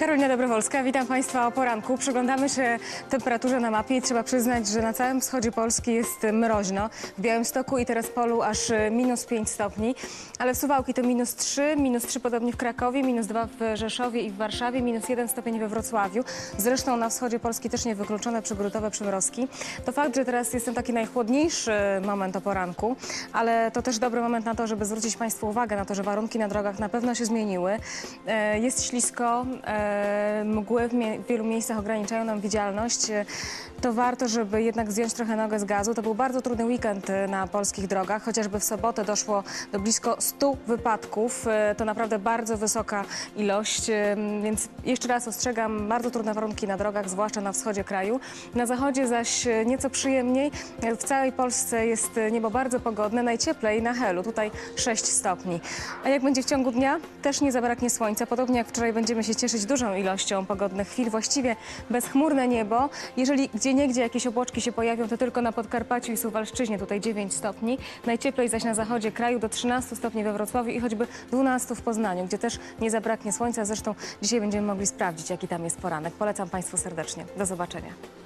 Karolina Dobrowolska, witam Państwa o poranku. Przyglądamy się temperaturze na mapie i trzeba przyznać, że na całym wschodzie Polski jest mroźno. W Białymstoku i teraz polu aż e, minus 5 stopni, ale w Suwałki to minus 3, minus 3 podobnie w Krakowie, minus 2 w Rzeszowie i w Warszawie, minus 1 stopień we Wrocławiu. Zresztą na wschodzie Polski też niewykluczone przygrutowe przymrozki. To fakt, że teraz jest taki najchłodniejszy moment o poranku, ale to też dobry moment na to, żeby zwrócić Państwu uwagę na to, że warunki na drogach na pewno się zmieniły. E, Jest ślisko, e, mgły w wielu miejscach ograniczają nam widzialność. E, To warto, żeby jednak zdjąć trochę nogę z gazu. To był bardzo trudny weekend e, na polskich drogach. Chociażby w sobotę doszło do blisko 100 wypadków. E, To naprawdę bardzo wysoka ilość, e, więc jeszcze raz ostrzegam, bardzo trudne warunki na drogach, zwłaszcza na wschodzie kraju. Na zachodzie zaś e, nieco przyjemniej. E, W całej Polsce jest e, niebo bardzo pogodne, najcieplej na Helu, tutaj 6 stopni. A jak będzie w ciągu dnia? Też nie zabraknie słońca. Podobnie jak wczoraj będziemy się cieszyć dużą ilością pogodnych chwil, właściwie bezchmurne niebo. Jeżeli gdzie niegdzie jakieś obłoczki się pojawią, to tylko na Podkarpaciu i Suwalszczyźnie, tutaj 9 stopni. Najcieplej zaś na zachodzie kraju do 13 stopni we Wrocławiu i choćby 12 w Poznaniu, gdzie też nie zabraknie słońca. Zresztą dzisiaj będziemy mogli sprawdzić, jaki tam jest poranek. Polecam Państwu serdecznie. Do zobaczenia.